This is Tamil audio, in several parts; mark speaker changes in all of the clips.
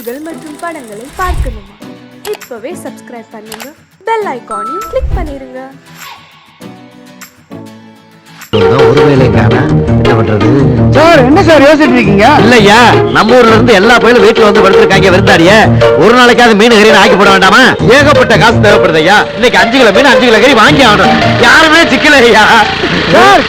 Speaker 1: செய்திகள் மற்றும் படங்களை பார்க்கணுமா? இப்பவே சப்ஸ்கிரைப் பண்ணுங்க. பெல் ஐகானையும் கிளிக் பண்ணிருங்க.
Speaker 2: சார் என்ன சார் யோசிச்சுட்டு இருக்கீங்க?
Speaker 3: இல்லையா? நம்ம ஊர்ல இருந்து எல்லா பயிலும் வீட்டுல வந்து படுத்திருக்காங்க விருந்தாடிய ஒரு நாளைக்காவது மீன் கறி ஆக்கி போட வேண்டாமா? ஏகப்பட்ட காசு தேவைப்படுது ஐயா. இன்னைக்கு அஞ்சு கிலோ மீன் அஞ்சு கிலோ கறி வாங்கி ஆகணும். யாருமே சிக்கல ஐயா
Speaker 2: சார்.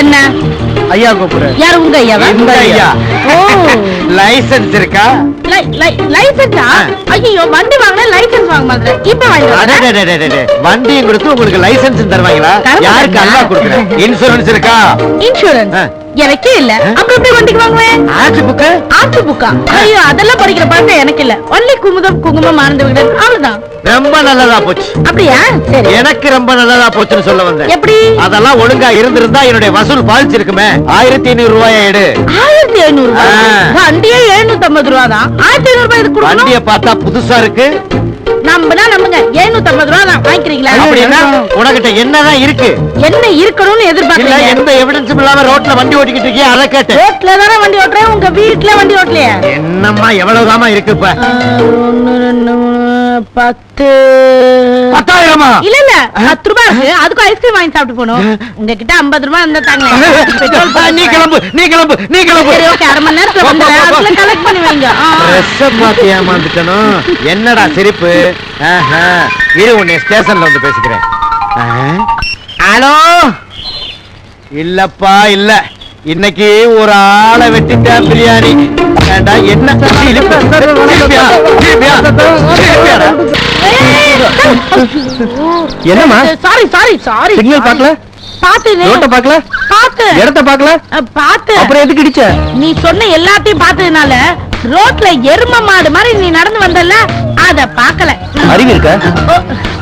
Speaker 4: என்ன
Speaker 2: ஐயா கூப்பிடுறேன்
Speaker 4: யார் உங்க ஐயாவா
Speaker 3: இந்த ஐயா
Speaker 4: ஓ.
Speaker 3: லைசன்ஸ் இருக்கா
Speaker 4: லை- லை- லைசென்ஸா ஐயோ வண்டி வாங்கினா லைசென்ஸ் வாங்க மாதிரி இப்ப வாங்கி வரேன்.
Speaker 3: அடடடடடட. வண்டியும் கொடுத்து உங்களுக்கு லைசன்ஸ் தருவாங்களா
Speaker 4: தர
Speaker 3: யாருக்கு. அல்லா கொடுக்குறேன் இன்சூரன்ஸ் இருக்கா
Speaker 4: இன்சூரன்ஸ். எனக்கே இல்ல. அப்புறம் எப்படி வண்டிக்கு வாங்குவேன்?
Speaker 3: ஆட்சி புக்கு?
Speaker 4: ஆட்டு புக்கா? ஐயோ அதெல்லாம் படிக்கிற பழக்கம் எனக்கு இல்ல. ஒன்லி குமுதம் குங்குமம் ஆனந்த விகடன் அவ்வளவுதான்.
Speaker 3: ரொம்ப நல்லதா போச்சு.
Speaker 4: அப்படியா? சரி.
Speaker 3: எனக்கு ரொம்ப நல்லதா போச்சுன்னு சொல்ல வந்தேன்.
Speaker 4: எப்படி?
Speaker 3: அதெல்லாம் ஒழுங்கா இருந்திருந்தா என்னுடைய வசூல் பாதிச்சிருக்குமே. ஆயிரத்தி ஐநூறு ரூபாய எடு.
Speaker 4: ஆயிரத்தி ஐநூறு ரூபாய். வண்டியே எழுநூத்தி ஐம்பது ரூபா தான் ஆயிரத்தி ஐநூறு ரூபாய்
Speaker 3: வண்டிய பார்த்தா புதுசா இருக்கு.
Speaker 4: நம்புனா நம்புங்க. எழுநூத்தி ஐம்பது ரூபா தான் வாங்கிக்கிறீங்களா?
Speaker 3: அப்படின்னா உனக்கிட்ட என்னதான் இருக்கு?
Speaker 4: என்ன இருக்கணும்னு
Speaker 3: இல்ல
Speaker 4: எதிர்பார்க்கறீங்க
Speaker 3: எந்த எவிடன்ஸும் இல்லாம ரோட்ல வண்டி ஓட்டிக்கிட்டு இருக்கியா? அதை
Speaker 4: ரோட்ல தானே வண்டி ஓட்டுறேன் உங்க வீட்டுல வண்டி ஓட்டலையா?
Speaker 3: என்னம்மா எவ்வளவுதாம்மா இருக்கு இப்ப?
Speaker 4: பத்து.
Speaker 3: பத்தாயிரமா
Speaker 4: இல்ல இல்ல பத்து ரூபாய் இருக்கு அதுக்கும் ஐஸ்கிரீம் வாங்கி சாப்பிட்டு போகணும் உங்ககிட்ட ஐம்பது ரூபாய் இருந்தா தாங்க பெட்ரோல்
Speaker 3: நீ கிளம்பு நீ கிளம்பு நீ கிளம்பு
Speaker 4: ஓகே அரை மணி நேரத்துல வந்துடுறேன் அதுல கலெக்ட் பண்ணி வைங்க
Speaker 3: ஏமாந்துட்டனும் என்னடா சிரிப்பு ஆஹா. இரு உன்னை ஸ்டேஷன்ல வந்து பேசிக்கிறேன் ஹலோ இல்லப்பா இல்ல இன்னைக்கு ஒரு ஆளை வெட்டிட்டேன் பிரியாணி என்ன
Speaker 2: என்னம்மா?
Speaker 4: சாரி சாரி சாரி
Speaker 2: சிக்னல் பார்க்கல?
Speaker 4: பாத்து
Speaker 2: ரோட்ட பார்க்கல?
Speaker 4: பாத்து
Speaker 2: இடத்த பார்க்கல?
Speaker 4: பாத்து
Speaker 2: அப்புறம் எதுக்கு இடிச்ச?
Speaker 4: நீ சொன்ன எல்லாத்தையும் பார்த்ததுனால ரோட்ல எரும மாடு மாதிரி நீ நடந்து வந்தல அத பாக்கல
Speaker 2: அறிவு இருக்க?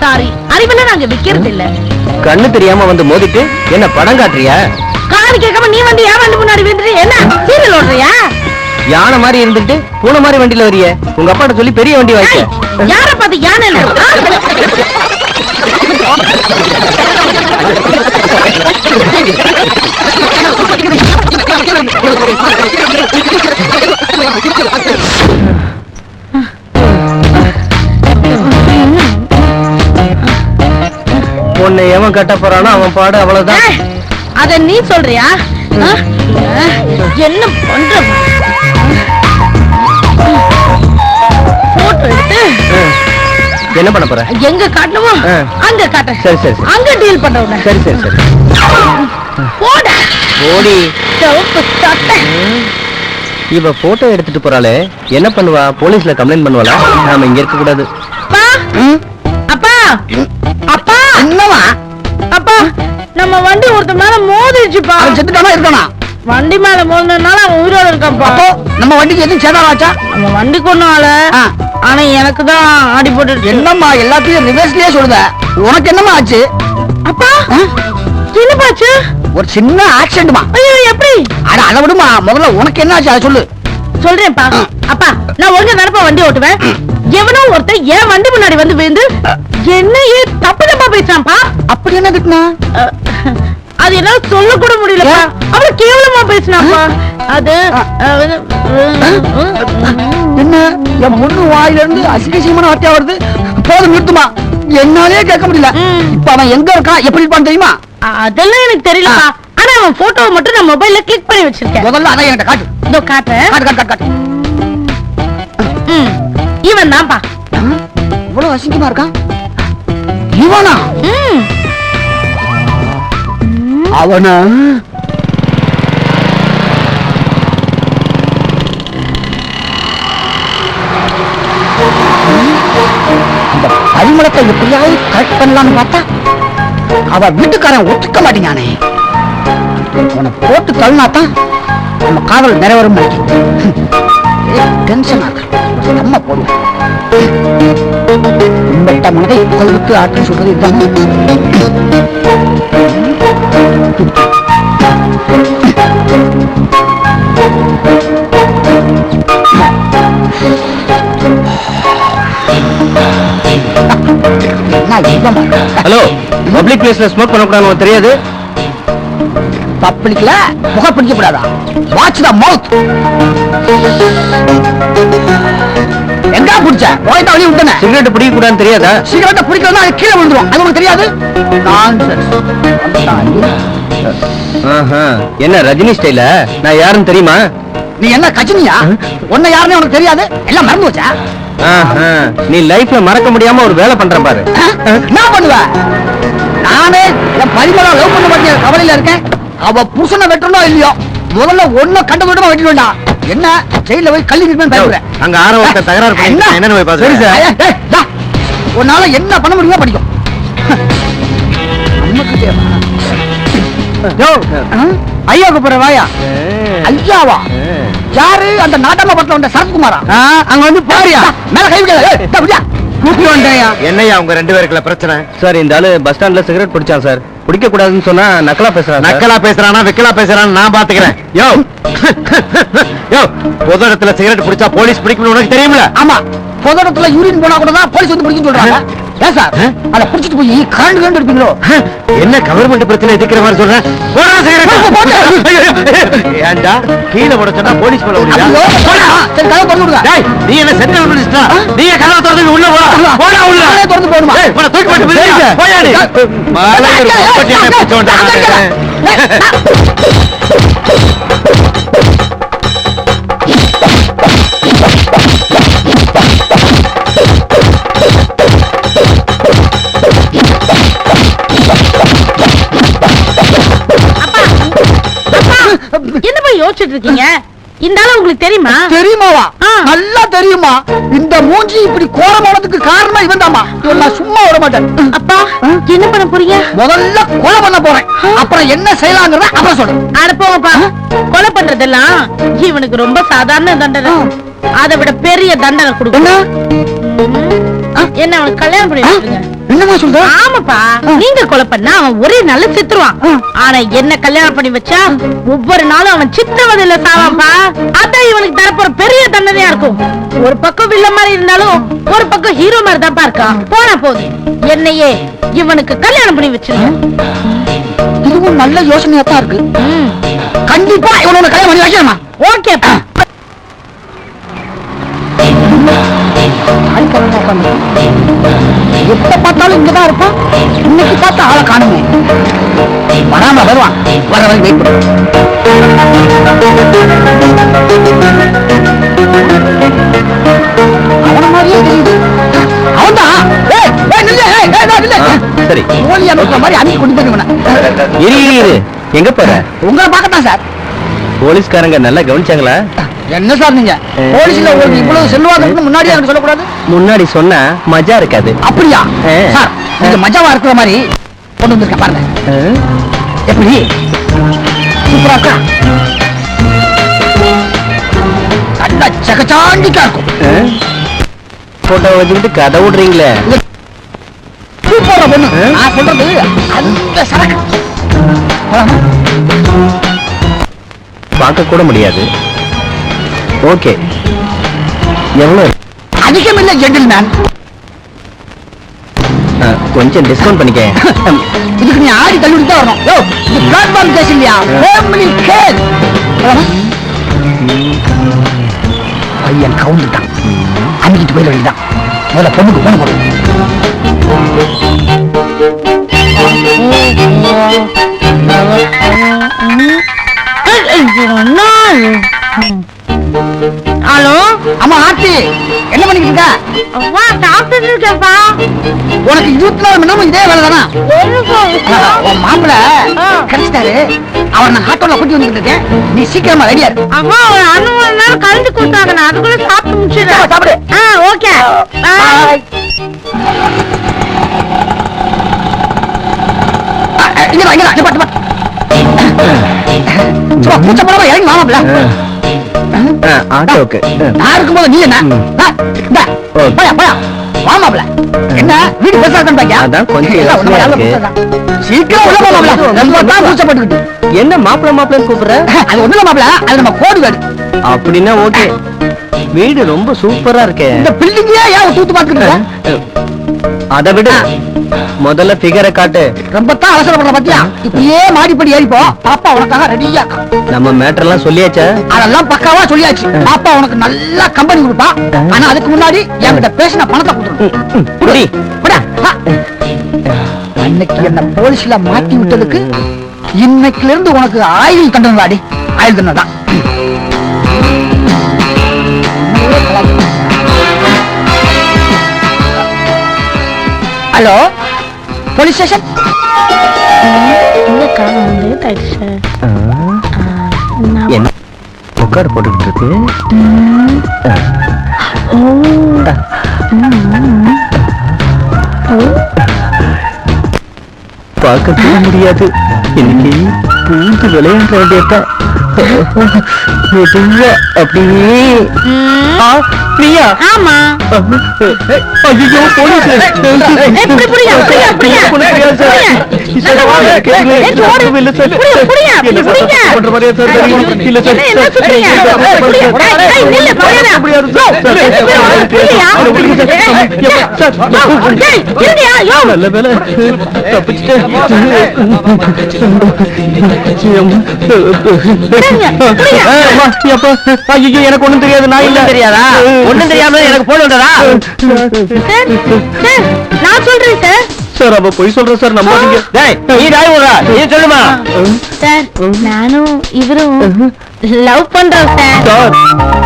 Speaker 4: சாரி அறிவுல நாங்க விக்கிறது இல்ல.
Speaker 2: கண்ணு தெரியாம வந்து மோதிட்டு என்ன படம் காட்டுறியா?
Speaker 4: காது கேட்காம நீ வந்து ஏன் வண்டி முன்னாடி வந்துட்டு என்ன? சீரியல் ஓடுறியா?
Speaker 2: யானை மாதிரி இருந்துட்டு பூனை மாதிரி வண்டியில வரிய. உங்க அப்பாட்ட சொல்லி பெரிய வண்டி வாங்க
Speaker 4: யார பார்த்து யானை
Speaker 2: உன்னை எவன் கட்ட போறானோ அவன் பாடு அவ்வளவுதான்.
Speaker 4: அத நீ சொல்றியா? என்ன பண்ற?
Speaker 2: என்ன பண்ண போற?
Speaker 4: எங்க காட்டணுமோ. அங்க காட்ட.
Speaker 2: சரி, சரி.
Speaker 4: அங்க டீல் பண்ண உடனே.
Speaker 2: சரி சரி சரி.
Speaker 4: போட. சட்டை.
Speaker 2: இவ போட்டோ எடுத்துட்டு போறாளே. என்ன பண்ணுவா? போலீஸ்ல கம்ப்ளைண்ட் பண்ணுவாளா? நாம இங்க இருக்க கூடாது.
Speaker 4: அப்பா. அப்பா. அப்பா. என்னவா? அப்பா நம்ம வண்டி ஒருத்த மேல மோதிடுச்சுப்பா
Speaker 2: செத்துட்டானா? இருக்கானா?
Speaker 4: வண்டி மேல மோதினால அவன் உயிரோட இருக்கான்ப்பா.
Speaker 2: நம்ம வண்டிக்கு எதுவும் சேதாரம் ஆச்சா?
Speaker 4: நம்ம வண்டி கொண்டால ஆனா எனக்கு தான் ஆடி போட்டுருச்சு
Speaker 2: என்னம்மா எல்லாத்தையும் ரிவர்ஸ்லயே சொல்லுத. உனக்கு என்னம்மா ஆச்சு?
Speaker 4: அப்பா என்னப்பாச்சு
Speaker 2: ஒரு சின்ன ஆக்சிடென்ட்மா
Speaker 4: ஐயோ எப்படி?
Speaker 2: அட அதை விடுமா. முதல்ல உனக்கு என்ன ஆச்சு? அதை சொல்லு.
Speaker 4: சொல்றேன்ப்பா. அப்பா நான் ஒழுங்கா நடப்பா வண்டி ஓட்டுவேன். எவனோ ஒருத்தன் என் வண்டி முன்னாடி வந்து விழுந்து என்ன ஏன் தப்பு தப்பா பேசுறான்ப்பா.
Speaker 2: அப்படி என்ன திட்டினா?
Speaker 4: அது என்னால சொல்ல கூட முடியலப்பா. அவன் கேவலமா பேசினாப்பா. அது
Speaker 2: என்ன? என் முன்னு வாயில இருந்து அசிங்கசியமான வார்த்தையா வருது? போதும் நிறுத்துமா? என்னாலே கேட்க முடியல. இப்ப அவன் எங்க இருக்கான்? எப்படி இருப்பான் தெரியுமா?
Speaker 4: அதெல்லாம் எனக்கு தெரியலப்பா. ஆனா அவன் போட்டோவை மட்டும் நான் மொபைல்ல கிளிக் பண்ணி வச்சிருக்கேன்.
Speaker 2: முதல்ல அதை என்கிட்ட காட்டு.
Speaker 4: இதோ காட்டுறேன்.
Speaker 2: காட்டு காட்டு காட்டு காட்டு.
Speaker 4: இவன் தான்ப்பா
Speaker 2: இவ்வளவு அசிங்கமா இருக்கான்? இவனா? அவனா? இந்த பரிமளத்தை எப்படியாவது கரெக்ட் பண்ணலாம்னு பார்த்தா அவ வீட்டுக்காரன் ஒத்துக்க மாட்டேங்கானே உன போட்டு தள்ளினாத்தான் நம்ம காதல் நிறைவேறும் டென்ஷன் ஆக நம்ம போடுவோம் உண்பட்ட மனதை புகழ்விட்டு ஆற்ற சொல்றது இதுதான்.
Speaker 3: ஹலோ பப்ளிக் பிளேஸ்ல ஸ்மோக் பண்ணக்கூடாது தெரியாது?
Speaker 2: பப்ளிக்ல புகை பிடிக்க கூடாதா வாட்ச் த மவுத் எங்க பிடிச்ச? போயிட்ட வழி விட்டன.
Speaker 3: சிகரெட் பிடிக்க கூடாதுன்னு தெரியாதா?
Speaker 2: சிகரெட்டை பிடிக்கலன்னா அது கீழே விழுந்துரும். அது உனக்கு தெரியாது? Nonsense.
Speaker 3: என்ன ரஜினி ஸ்டைல நான் யாருன்னு தெரியுமா?
Speaker 2: நீ என்ன கச்சினியா உன்னை யாருன்னு உனக்கு தெரியாது? எல்லாம் மறந்து வச்சா.
Speaker 3: நீ லைஃப்ல மறக்க முடியாம ஒரு வேலை பண்ற பாரு.
Speaker 2: என்ன பண்ணுவ? நானே என் பரிமளம் லவ் பண்ண மாட்டேன் கவலையில இருக்கேன். அவ புருஷனை வெட்டணும் இல்லையோ முதல்ல ஒண்ணு கண்டு விடமா வெட்டிடும்டா என்ன? ஜெயில போய் கல்லி நிற்பேன் பயப்படுறேன்
Speaker 3: அங்க ஒருத்தன் தகராறு பண்ணி
Speaker 2: என்ன?
Speaker 3: என்னன்னு போய்
Speaker 2: சரி டா. உன்னால என்ன பண்ண முடியுமோ படிக்கும். நம்மகிட்டே வா. ஐயாவுக்கு போற வாயா? ஐயாவா? யாரு? அந்த நாட்டாம படத்துல வந்த சரத்குமாரா? அங்க வந்து பாரியா? மேல கை விடாத கூப்பி வந்தேயா
Speaker 3: என்னையா உங்க ரெண்டு பேருக்குள்ள பிரச்சனை? சார் இந்த ஆளு பஸ் ஸ்டாண்ட்ல சிகரெட் பிடிச்சான் சார். பிடிக்க கூடாதுன்னு சொன்னா நக்கலா பேசுறான் நக்கலா பேசுறானா விக்கலா பேசுறான்னு நான் பாத்துக்கிறேன். யோ. யோ பொது இடத்துல சிகரெட் பிடிச்சா போலீஸ் பிடிக்கணும் உனக்கு தெரியுமில?
Speaker 2: ஆமா. பொது இடத்துல யூரின் போனா கூட தான் போலீஸ் வந்து பிடிக்க சொல்றாங்க. ஏன் சார்? அதை பிடிச்சிட்டு போய் கரண்ட் கரண்ட் எடுப்பீங்களோ
Speaker 3: என்ன கவர்மெண்ட் பிரச்சனை எதிர்க்கிற மாதிரி சொல்றேன் போடா. ஏன்டா கீழே போட சொன்னா போலீஸ் மேல
Speaker 2: ஐயோ,
Speaker 3: விடுறியா?
Speaker 2: போடா. சரி கதவை திறந்து விடுங்க.
Speaker 3: நீ என்ன சென்ட்ரல் மினிஸ்டரா நீ கதவை திறந்து உள்ள போ போடா உள்ள.
Speaker 2: திறந்து போகணுமா?
Speaker 3: டேய், போடா, தூக்கி போட்டு. மேல ஒரு
Speaker 4: இருக்கீங்க இந்த ஆளு உங்களுக்கு தெரியுமா?
Speaker 2: தெரியுமாவா. நல்லா தெரியுமா? இந்த மூஞ்சி இப்படி கோரமானதுக்கு காரணம் இவன் தாமா இவன் நான் சும்மா விட மாட்டேன்.
Speaker 4: அப்பா என்ன பண்ண போறீங்க?
Speaker 2: முதல்ல கொலை பண்ண போறேன். அப்புறம் என்ன செய்யலாங்கிறத அப்புறம் சொல்றேன்
Speaker 4: அனுப்போங்கப்பா கொலை பண்றதெல்லாம் இவனுக்கு ரொம்ப சாதாரண தண்டனை. அதை விட பெரிய தண்டனை கொடுக்கணும். என்ன? அவனுக்கு கல்யாணம் பண்ணி
Speaker 2: என்னமா சொல்ற?
Speaker 4: ஆமாப்பா. நீங்க கொலை பண்ணா அவன் ஒரே நாள்ல செத்துருவான். ஆனா என்ன கல்யாணம் பண்ணி வச்சா ஒவ்வொரு நாளும் அவன் சித்திரவதையில சாவான்ப்பா. அதான் இவனுக்கு தரப்போற பெரிய தண்டனையா இருக்கும். ஒரு பக்கம் வில்ல மாதிரி இருந்தாலும் ஒரு பக்கம் ஹீரோ மாதிரி தான்ப்பா இருக்கான். போனா போகுது என்னையே இவனுக்கு கல்யாணம் பண்ணி வச்சிருங்க.
Speaker 2: இதுவும் நல்ல யோசனையா தான் இருக்கு கண்டிப்பா இவனோட கல்யாணம் பண்ணி வைக்கணுமா?
Speaker 4: ஓகேப்பா.
Speaker 2: எப்ப பார்த்தாலும் இங்கதான் இருப்பான். இன்னைக்கு பார்த்தா ஆளை காணுமே. வராம வருவான். வர வரை வெயிட் அவன மாதிரியே தெரியுது.
Speaker 3: சரி. எங்க போற?
Speaker 2: உங்களை பார்க்கத்தான் சார்.
Speaker 3: போலீஸ்காரங்க நல்லா கவனிச்சாங்களா?
Speaker 2: என்ன சார் நீங்க? போலீஸ்ல உங்களுக்கு இவ்வளவு செல்வாக்கு முன்னாடியே எனக்கு சொல்லக்கூடாது?
Speaker 3: முன்னாடி சொன்னா மஜா இருக்காது.
Speaker 2: அப்படியா. சார் நீங்க மஜாவா இருக்கிற மாதிரி கொண்டு வந்திருக்கேன் பாருங்க. எப்படி? சூப்பரா இருக்கா? நல்லா சகச்சாண்டிக்கா இருக்கும்.
Speaker 3: போட்டோ வச்சுக்கிட்டு கதை விடுறீங்களே.
Speaker 2: சூப்பரா பொண்ணு? நான் சொல்றது அந்த சரக்கு?
Speaker 3: பார்க்க கூட முடியாது. ஓகே. எவ்வளவு?
Speaker 2: அதிகம் இல்லை ஜென்டில்மேன்
Speaker 3: ஆ, கொஞ்சம் டிஸ்கவுண்ட் பண்ணிக்க
Speaker 2: இதுக்கு நீ ஆடி தள்ளி தான் வரணும். யோ இது பிளாட்ஃபார்ம் கேஸ் இல்லையா? ஃபேமிலி கேஸ் பையன் கவுந்துட்டான். அன்னைக்கு போயிட வேண்டியதான் முதல்ல பொண்ணுக்கு பொண்ணு போடு
Speaker 4: ஹலோ
Speaker 2: அம்மா ஆர்த்தி. என்ன பண்ணிக்கிட்டு இருக்க?
Speaker 4: அம்மா சாப்பிட்டு இருக்கேன்ப்பா.
Speaker 2: உனக்கு இருபத்தி நாலு மணி நேரம் இதே வேலை தானா உன் மாப்பிள. கிடைச்சிட்டாரு. அவர் நான் ஆட்டோல கூட்டி வந்துட்டு இருக்கேன். நீ சீக்கிரமா ரெடியா இரு.
Speaker 4: அம்மா ஒரு அரை மணி நேரம் கழிஞ்சு கொடுத்தாங்க. நான் அதுக்குள்ள சாப்பிட்டு முடிச்சிடுறேன்.
Speaker 2: சாப்பிடு.
Speaker 4: ஆ ஓகே.
Speaker 2: ஆ, ஆ, இங்கதான், இங்கதான், நிப்பாட்டு, நிப்பாட்டு. சும்மா கூச்சம் போடாம இறங்கி வா மாப்பிள.
Speaker 3: ஆட்டோக்கு
Speaker 2: நான் இருக்கும்போது நீ என்ன. போயா. என்ன வீடு பாக்கியா?
Speaker 3: அதான் கொஞ்சம்.
Speaker 2: சீக்கிரம் உள்ள மாப்பிள. தான் கூச்சப்பட்டுக்கிட்டு.
Speaker 3: என்ன கூப்பிடுற
Speaker 2: அது ஒண்ணும் இல்ல மாப்பிள, அது நம்ம கோடு வீடு.
Speaker 3: அப்படின்னா ஓகே வீடு ரொம்ப சூப்பரா இருக்கே
Speaker 2: இந்த பில்டிங்கே ஏன் தூத்து பார்த்துக்கிட்டு இருக்க?
Speaker 3: அதை விடு. முதல்ல ஃபிகரை காட்டு.
Speaker 2: ரொம்ப தான் அவசரப்படுற பத்தியா? இப்படியே மாடிப்படி ஏறிப்போ பாப்பா உனக்காக ரெடியா
Speaker 3: நம்ம மேட்டர் எல்லாம் சொல்லியாச்சா?
Speaker 2: அதெல்லாம் பக்காவா சொல்லியாச்சு. பாப்பா உனக்கு நல்லா கம்பெனி கொடுப்பா. ஆனா அதுக்கு முன்னாடி என்கிட்ட பேசின பணத்தை வா. அன்னைக்கு என்ன போலீஸ்ல மாட்டி விட்டதுக்கு இன்னைக்குல இருந்து உனக்கு ஆயுள் தண்டனை ஆயுள் தண்டனை ஹலோ? Police station?
Speaker 4: இந்த காலம் லேட் ஆயிடுச்சு நான்
Speaker 3: என்ன? புக்கார் போட்டுக்கிட்டு இருக்கு. பார்க்கவே முடியாது. இன்னைக்கு பூந்து விளையாட மெதுவா அப்படியே ஆ, பிரியா
Speaker 4: ஆமா
Speaker 3: ஐயோ போலீஸ்
Speaker 4: எப்படி புரியா புரியா புரியா புரியா நல்லா வாங்க. ஏய், ஓடு. புரியா புரியா புரியா என்ன என்ன சொல்றீங்க ஏய், ஏய், நில்லு, பகையரா. யோ, புரியா? ஏய், இருடியா, யோ.
Speaker 3: நல்ல வேலை தப்பிச்சிட்டேன் எனக்கு ஒண்ணும் தெரியாது நான் இல்ல தெரியாதா ஒண்ணும் தெரியாம எனக்கு போன் வந்ததா
Speaker 4: நான் சொல்றேன் சார்
Speaker 3: சார் அவ பொய் சொல்ற சார் நம்பாதீங்க டேய் நீ டாய் நீ சொல்லுமா
Speaker 4: சார் நானும் இவரும் லவ் பண்றோம் சார்
Speaker 3: சார்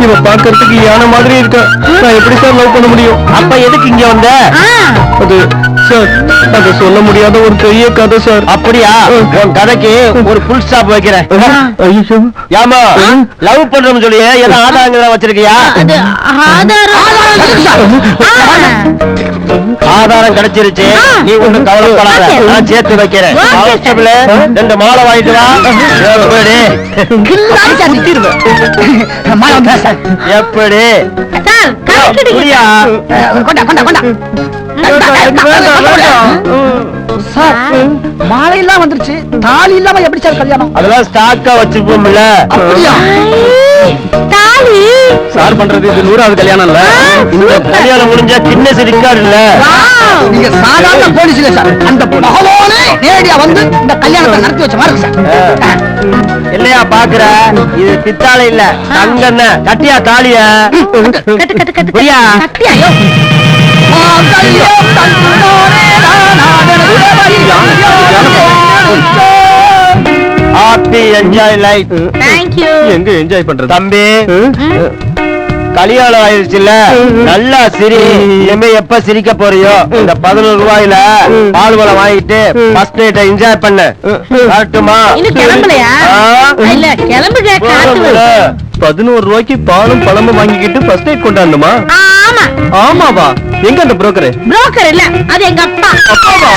Speaker 3: இவ பாக்குறதுக்கு யானை மாதிரி இருக்கா நான் எப்படி சார் லவ் பண்ண முடியும் அப்ப எதுக்கு இங்க வந்த அது சார். அத சொல்ல முடியாத ஒரு பெரிய கதை சார். அப்படியா? உன் கதைக்கு ஒரு ஃபுல் ஸ்டாப் வைக்கிறேன். யாமா லவ் பண்றோம்னு சொல்லி ஏதோ ஆதாரங்களா வச்சிருக்கியா?
Speaker 4: ஆதாரம்.
Speaker 3: கிடைச்சிருச்சு. நீ ஒண்ணு கவலைப்படாத. நான் சேர்த்து வைக்கிறேன். கான்ஸ்டபிள் ரெண்டு மாலை வாங்கிட்டு வா எப்படி? எப்படி
Speaker 2: கொண்டா கொண்டா கொண்டா. சார் மாலை எல்லாம் வந்துருச்சு. தாலி இல்லாம எப்படி சார் கல்யாணம்?
Speaker 3: அதெல்லாம் ஸ்டாக்கா வச்சிருப்போம்ல
Speaker 2: அப்படியா?
Speaker 4: தாலி.
Speaker 3: சார் பண்றது இது நூறாவது கல்யாணம் இல்ல. இந்த கல்யாணம் முடிஞ்சா சின்ன சிரிக்காரு இல்ல.
Speaker 4: வாவ்.
Speaker 2: நீங்க சாதாரண போலீஸ் இல்ல சார். அந்த பகவானே நேரடியா வந்து இந்த கல்யாணத்தை நடத்தி வச்ச மாதிரி இருக்கு சார்.
Speaker 3: இல்லையா பாக்குற? இது பித்தாளை இல்ல. தங்கண்ண. கட்டியா தாலிய?
Speaker 4: கட்டு கட்டு கட்டு
Speaker 3: புரியா?
Speaker 4: கட்டியா?
Speaker 3: Happy enjoy life
Speaker 4: thank you
Speaker 3: எங்க என்ஜாய் பண்றது? தம்பி. கல்யாணம் ஆயிடுச்சுல்ல நல்லா சிரி. இனிமே எப்ப சிரிக்க போறியோ? இந்த பதினோரு ரூபாயில பால் பழம் வாங்கிட்டு ஃபர்ஸ்ட் நைட்டை என்ஜாய் பண்ணு.
Speaker 4: கிளம்பலையா? இல்ல கிளம்புங்க வருது.
Speaker 3: பதினோரு ரூபாய்க்கு பாலும் பழமும் வாங்கிக்கிட்டு ஃபர்ஸ்ட் நைட் கொண்டாடணுமா?
Speaker 4: ஆமா.
Speaker 3: ஆமாவா? எங்க அந்த புரோக்கர்
Speaker 4: புரோக்கர் இல்ல அது எங்க அப்பா.
Speaker 3: அப்பாவா?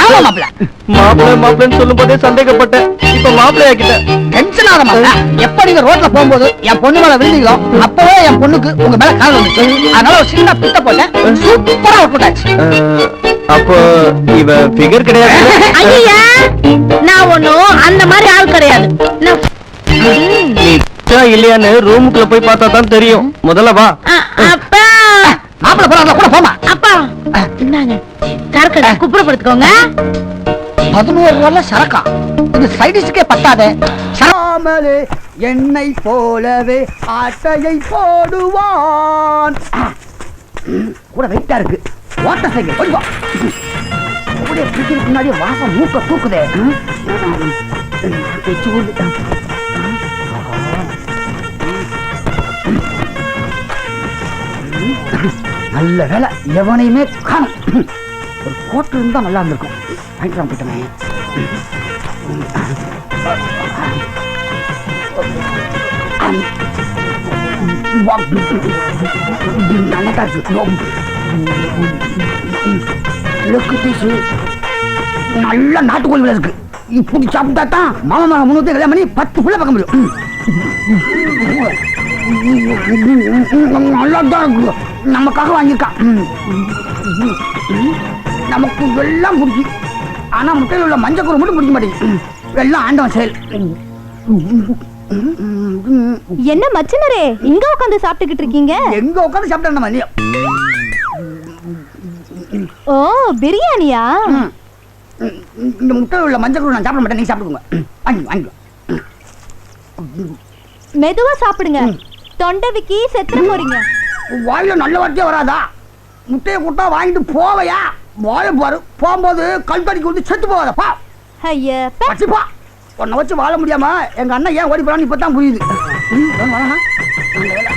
Speaker 2: ஆமா மாப்பிள
Speaker 3: மாப்பிள்ளை மாப்பிள்ளைன்னு சொல்லும் போதே சந்தேகப்பட்டேன். இப்ப மாப்பிள்ளை ஆக்கிட்டேன்
Speaker 2: டென்ஷன் ஆக மாப்பிள எப்ப நீங்க ரோட்ல போகும்போது என் பொண்ணு மேல விழுந்தீங்களோ அப்பவே என் பொண்ணுக்கு உங்க மேல கால் வந்துச்சு. அதனால ஒரு சின்ன பிட்ட போட்டேன். சூப்பரா
Speaker 3: அஹ், அப்போ இவ ஃபிகர் கிடையாது
Speaker 4: ஐயா நான் ஒண்ணும் அந்த மாதிரி ஆள் கிடையாது.
Speaker 3: இருக்கா இல்லையான்னு ரூமுக்குள்ள போய் பார்த்தா தான் தெரியும். முதல்ல வா.
Speaker 4: அப்பா.
Speaker 2: மாப்பிள போறாங்க கூட போமா
Speaker 4: அப்பா. இந்தாங்க. சரக்கு குப்புறப்படுத்துக்கோங்க.
Speaker 2: பதினோரு ரூபாய்ல சரக்கா. இது சைடிஸ்க்கே பத்தாதே. சராமலே என்னை போலவே ஆட்டையை போடுவான். கூட வெயிட்டா இருக்கு. ஓட்ட சைக்கிள் போய் வா. அப்படியே பிடிக்கிறதுக்கு முன்னாடி வாசம் மூக்க தூக்குதே. நல்ல வேலை. எவனையுமே காணும். ஒரு கோட்டில் இருந்தா நல்லா இருந்திருக்கும். வாங்கிக்கலாம் போயிட்டோமே நல்லா இருக்கு. நல்ல நாட்டுக்கோழி இருக்கு. இப்படி சாப்பிட்டா தான் மாமா மகன் முன்னூத்தி கல்யாணம் பண்ணி பத்து புள்ள பார்க்க முடியும். நல்லா தான் இருக்கு. நமக்காக வாங்கியிருக்கான் நமக்கு எல்லாம் பிடிச்சி. ஆனா முட்டையில் உள்ள மஞ்சள் குரு மட்டும் பிடிக்க மாட்டேங்குது. எல்லாம் ஆண்டவன் செயல்.
Speaker 5: என்ன மச்சினரே இங்க உட்காந்து சாப்பிட்டுக்கிட்டு இருக்கீங்க?
Speaker 2: எங்க உட்காந்து சாப்பிட்டா இல்லையோ
Speaker 5: ஓ பிரியாணியா?
Speaker 2: இந்த முட்டை உள்ள மஞ்சள் கூட நான் சாப்பிட மாட்டேன். நீங்க சாப்பிடுங்க வாங்கி வாங்கி.
Speaker 5: மெதுவா சாப்பிடுங்க. தொண்டை விக்கி செத்துற போறீங்க.
Speaker 2: வாயில நல்ல வார்த்தையே வராதா? முட்டையை கொடுத்தா வாங்கிட்டு போவையா? வாய பாரு. போகும்போது கல்கடிக்கு வந்து செத்து போகாதப்பா
Speaker 5: ஐயா
Speaker 2: வச்சுப்பா உன்னை வச்சு வாழ முடியாம எங்க அண்ணன் ஏன் ஓடி போறான்னு புரியுது. வாங்க. நல்ல வேலை.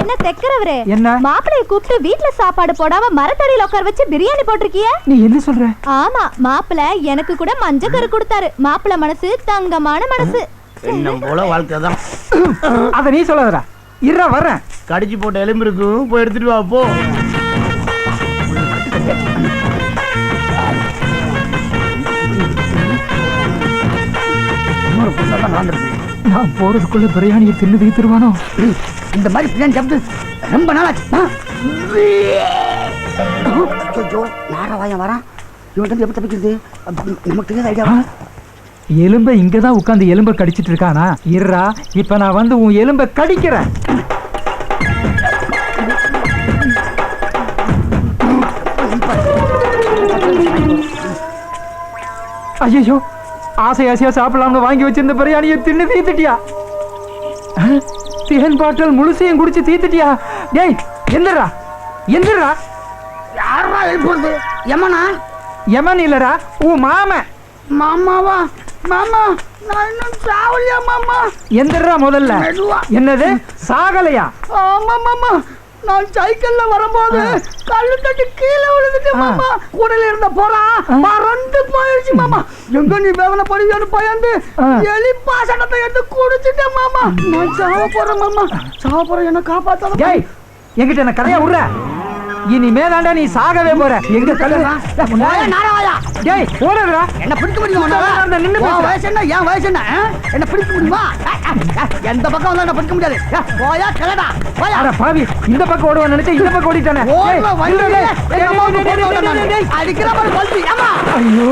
Speaker 5: என்ன தெக்கறவரே?
Speaker 6: என்ன?
Speaker 5: மாப்பிளைய கூப்பிட்டு வீட்ல சாப்பாடு போடாம மரத்தடியில உட்கார வச்சு பிரியாணி போட்டிருக்கிய?
Speaker 6: நீ என்ன சொல்ற?
Speaker 5: ஆமா மாப்பிள எனக்கு கூட மஞ்சக்கரு கொடுத்தாரு. மாப்பிள மனசு தங்கமான மனசு.
Speaker 3: என்ன போல வாழ்க்கை தான்
Speaker 6: அத நீ சொல்லாதடா இருடா வர்றேன்
Speaker 3: கடிச்சு போட்ட எலும்பு இருக்கும் போய் எடுத்துட்டு வா போ
Speaker 6: நான் போறதுக்குள்ள பிரியாணியை தின்னு தீத்துருவானோ
Speaker 2: இந்த மாதிரி பிரியாணி சாப்பிட்டு ரொம்ப நாள் ஆச்சு ஆ. ஐயோ நாரவாயம் வரான் இவன் எப்படி தப்பிக்கிறது நமக்கு தெரியாத ஐடியா
Speaker 6: எலும்ப இங்கதான் உட்கார்ந்து எலும்ப கடிச்சிட்டு இருக்கானா? இருடா இப்ப நான் வந்து உன் எலும்ப கடிக்கிறேன். ஐயோ ஆசை ஆசையா சாப்பிடலாம்னு வாங்கி வச்சிருந்த பிரியாணியை தின்னு தீத்துட்டியா தேன் பாட்டல் முழுசையும் குடிச்சு தீத்துட்டியா டேய் எந்திரா எந்திரா
Speaker 2: யாரா எழுப்புறது எம்மனா
Speaker 6: எமன் இல்லடா உன் மாமன்.
Speaker 2: மாமாவா? மாமா நான் இன்னும் சாவலியா மாமா?
Speaker 6: எந்திரா முதல்ல. என்னது? சாகலையா?
Speaker 2: ஆமா மாமா. நான் சைக்கிள்ல வரும்போது கல்லு தட்டி கீழே விழுந்துட்டு. மாமா. கூடையில இருந்த போறா பறந்து போயிடுச்சு மாமா. எங்க நீ வேவன படிவியான்னு பயந்து. எலி பாசனத்தை எடுத்து குடிச்சிட்டேன் மாமா. நான் சாவ போறேன் மாமா. சாவ போறேன் என்ன காப்பாத்தாத
Speaker 6: டேய் என்கிட்ட என்ன கதையா விடுற? இனிமே தாண்டா நீ சாகவே போற. எங்க கல்லு?
Speaker 2: வாயா, நாராவாயா.
Speaker 6: டேய் ஓடுறா
Speaker 2: என்ன பிடிக்க முடியுமா?
Speaker 6: நான் நின்னு பேசுறேன்.
Speaker 2: வயசு என்ன? என் வயசு என்ன? என்ன பிடிக்க முடியுமா? எந்த பக்கம் வந்தா என்ன பிடிக்க முடியாது. போயா கிளடா போயா.
Speaker 6: அட பாவி இந்த பக்கம் ஓடுவான்னு நினைச்சா இந்த பக்கம் ஓடிட்டானே.
Speaker 2: ஓடுற எங்க
Speaker 6: டேய்,
Speaker 2: அம்மாவுக்கு போட்டு நானு. அடிக்கிற மாதிரி கல்வி ஏமா
Speaker 6: ஐயோ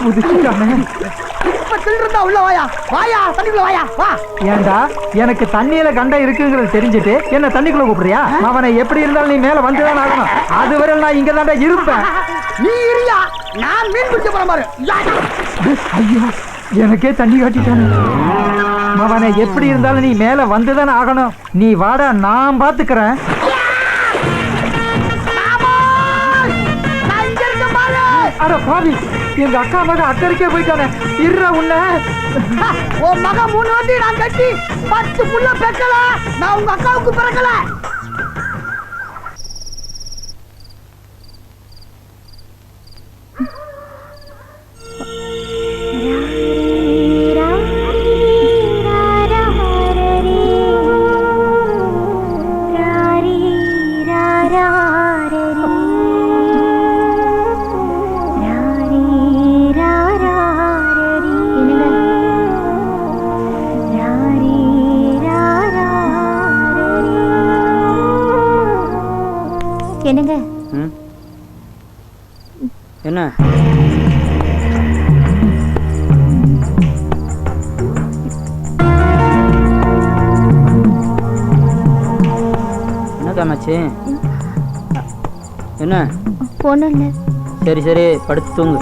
Speaker 6: குதிச்சுட்டானே
Speaker 2: இப்ப உள்ள வாயா. வாயா தண்ணிக்குள்ள வாயா வா.
Speaker 6: ஏண்டா எனக்கு தண்ணியில கண்டம் இருக்குங்கிறது தெரிஞ்சுட்டு என்ன தண்ணிக்குள்ள கூப்பிடுறியா? அவனை எப்படி இருந்தாலும் நீ மேல வந்துதான் ஆகணும். அதுவரை நான் இங்க தாண்டா இருப்பேன்.
Speaker 2: நீ இரியா. நான் மீன் பிடிக்க போறேன் பாரு.
Speaker 6: ஐயோ எனக்கே தண்ணி காட்டிட்டானே. அவனை எப்படி இருந்தாலும் நீ மேல வந்துதானே ஆகணும். நீ வாடா நான் பாத்துக்கிறேன். அட பாவி. எங்க அக்கா மக அக்கறைக்கே போயிட்டானே. இருற உன்ன.
Speaker 2: உன் மகன் மூணு வண்டி நான் கட்டி பத்து புள்ள பெக்கல நான் உங்க அக்காவுக்கு பிறக்கல.
Speaker 5: என்னங்க?
Speaker 7: என்ன? என்ன காமாச்சு என்ன?
Speaker 5: ஒண்ணும் இல்ல.
Speaker 7: சரி சரி படுத்து தூங்கு.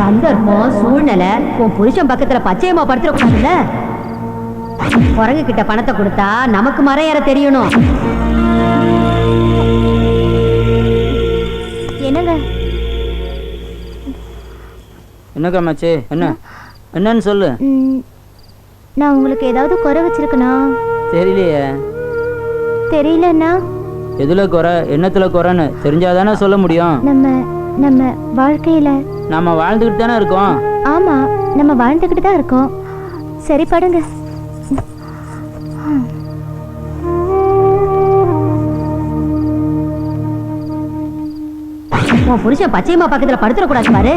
Speaker 8: சந்தர்ப்பம் சூழ்நிலை உன் புருஷன் பக்கத்துல பச்சையம்மா படுத்துட கூடாதுல்ல குரங்கு கிட்ட பணத்தை கொடுத்தா நமக்கு மரம் ஏற தெரியணும்.
Speaker 5: என்னங்க?
Speaker 7: என்ன காமாச்சு என்ன? என்னன்னு சொல்லு.
Speaker 5: நான் உங்களுக்கு ஏதாவது குறை வச்சிருக்கனா?
Speaker 7: தெரியலையே.
Speaker 5: தெரியலன்னா?
Speaker 7: எதுல குறை? என்னத்துல குறைன்னு தெரிஞ்சாதானே சொல்ல முடியும்.
Speaker 5: நம்ம நம்ம வாழ்க்கையில.
Speaker 7: நாம வாழ்ந்துக்கிட்டு தானே இருக்கோம்.
Speaker 5: ஆமா நம்ம வாழ்ந்துக்கிட்டு தான் இருக்கோம். சரி படுங்க.
Speaker 8: உன் புருஷன் பச்சையம்மா பக்கத்துல படுத்துடக்கூடாது பாரு.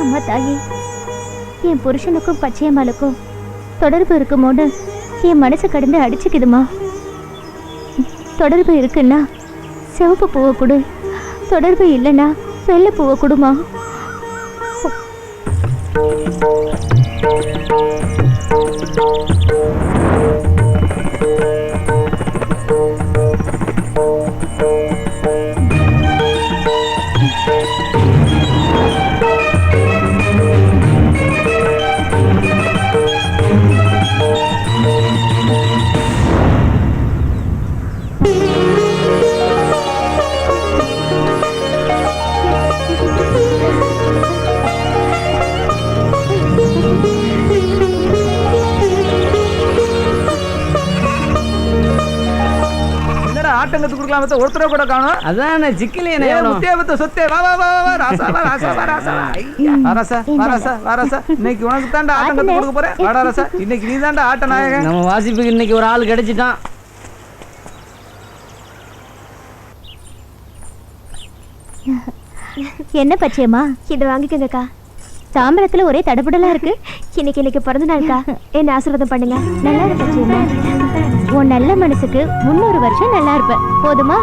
Speaker 5: அம்மா புருஷனுக்கும் பச்சையம்மாளுக்கும் தொடர்பு இருக்குமோன்னு என் மனசு கடந்து அடிச்சுக்குதுமா. தொடர்பு இருக்குன்னா சிவப்பு பூவை கொடு. தொடர்பு இல்லைன்னா வெள்ளை பூவை கொடுமா?
Speaker 6: கொடுக்கலாம் ஒருத்தர கூட காணும்.
Speaker 7: அதான் சிக்கலே
Speaker 6: ஏ முத்தியாபத்த சொத்தே வா வா வா வா, ராசா வா ராசா வா ராசா வா. ராசா வா ராசா வா ராசா. இன்னைக்கு உனக்கு தாண்டா ஆட்டம் கத்து கொடுக்க போறேன். வாடா ராசா. இன்னைக்கு நீ தாண்டா ஆட்ட நாயகன்.
Speaker 7: நம்ம வாசிப்புக்கு இன்னைக்கு ஒரு ஆள் கிடைச்சிட்டான்.
Speaker 5: என்ன பச்சையம்மா?
Speaker 9: இதை வாங்கிக்கோங்கக்கா.
Speaker 5: தாம்பரத்துல ஒரே தடபுடலா இருக்கு.
Speaker 9: இன்னைக்கு எனக்கு பிறந்த நாள்க்கா. என்ன ஆசீர்வாதம் பண்ணுங்க.
Speaker 5: நல்லா இரு பச்சையம்மா. உன் நல்ல மனசுக்கு முன்னூறு வருஷம் நல்லா இருப்ப போதுமா?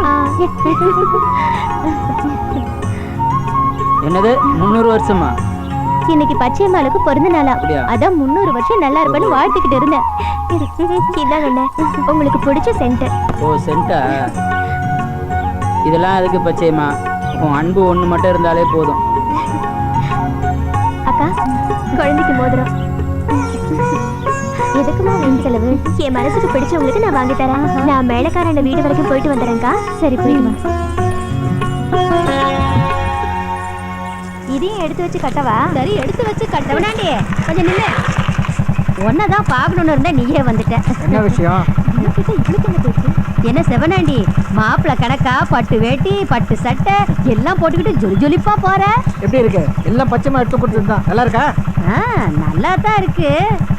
Speaker 7: என்னது? முந்நூறு வருஷமா?
Speaker 5: இன்னைக்கு பச்சையம்மாளுக்கு பிறந்த நாளா? அதான் முன்னூறு வருஷம் நல்லா இருப்பேன்னு வாழ்த்துக்கிட்டு இருந்தேன்.
Speaker 9: இதாங்க அண்ணே உங்களுக்கு பிடிச்ச சென்ட்
Speaker 7: ஓ சென்டா இதெல்லாம் எதுக்கு பச்சையம்மா? உன் அன்பு ஒன்று மட்டும் இருந்தாலே போதும்.
Speaker 9: அக்கா குழந்தைக்கு மோதிரம். எதுக்குமா வீண் செலவு? என் மனசுக்கு பிடிச்சவங்களுக்கு நான் வாங்கி தரேன். நான் மேலக்காரன் வீடு வரைக்கும் போயிட்டு வந்துடுறேன்க்கா.
Speaker 5: சரி போயிடுமா. இதையும் எடுத்து வச்சு கட்டவா? சரி எடுத்து வச்சு கட்டவனாண்டி கொஞ்சம் நில்லு. ஒன்னதான் பார்க்கணும்னு இருந்தா நீயே வந்துட்ட.
Speaker 6: என்ன விஷயம்?
Speaker 8: என்ன செவனாண்டி? மாப்பிள்ள கணக்கா பட்டு வேட்டி பட்டு சட்டை எல்லாம் போட்டுக்கிட்டு ஜொலி ஜொலிப்பா போற?
Speaker 6: எப்படி இருக்கு? எல்லாம் பச்சைமா எடுத்து கொடுத்தது தான் நல்லா இருக்கா?
Speaker 8: ஆ, நல்லா தான் இருக்கு.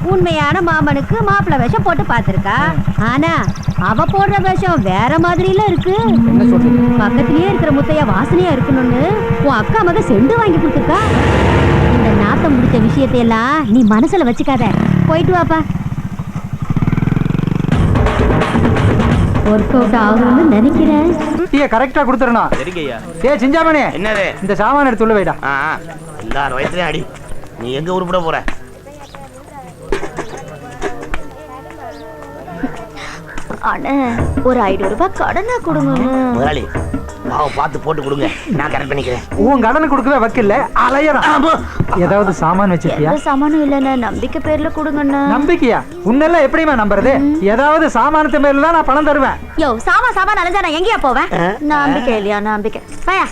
Speaker 8: உண்மையான மாமனுக்கு மாப்பிள்ளை வேஷம் போட்டு பார்த்திருக்கா. ஆனா அவ போடுற வேஷம் வேற மாதிரில இருக்கு. பக்கத்திலேயே இருக்கிற முத்தையா வாசனையா இருக்கணும்னு உன் அக்கா மக செண்டு வாங்கி கொடுத்துருக்கா. இந்த நாத்தம் முடிச்ச விஷயத்தையெல்லாம் நீ மனசுல வச்சுக்காத. போயிட்டு வாப்பா. ஒர்க் அவுட் ஆகும்னு நினைக்கிறேன்.
Speaker 6: டீயை கரெக்டா கொடுத்துறணும்
Speaker 3: சரிங்கய்யா.
Speaker 6: ஏ சிஞ்சாமணி
Speaker 3: என்னது?
Speaker 6: இந்த சாமான எடுத்து உள்ள வைடா.
Speaker 3: ஆ எல்லாரும் வயசுலயும் அடி. நீ எங்க உருப்பிட போற?
Speaker 9: அண்ணே ஒரு ஐநூறு ரூபாய் கடனா கொடுங்க
Speaker 3: முதலாளி பாவம் பார்த்து போட்டு கொடுங்க. நான் கரெக்ட் பண்ணிக்கிறேன்.
Speaker 6: உன் கடனை கொடுக்கவே வக்கில்ல? அலையறான் ஏதாவது சாமான் வச்சிருக்கியா?
Speaker 9: சாமானும் இல்லைண்ணே. நம்பிக்கை பேர்ல கொடுங்கண்ணே.
Speaker 6: நம்பிக்கையா? உன்னெல்லாம் எப்படிமா நம்புறது? ஏதாவது சாமானத்து மேல தான் நான் பணம் தருவேன்.
Speaker 9: யோ சாமா சாமா அலைஞ்சா நான் எங்கேயா போவேன்? நம்பிக்கை இல்லையா நம்பிக்கை. பயா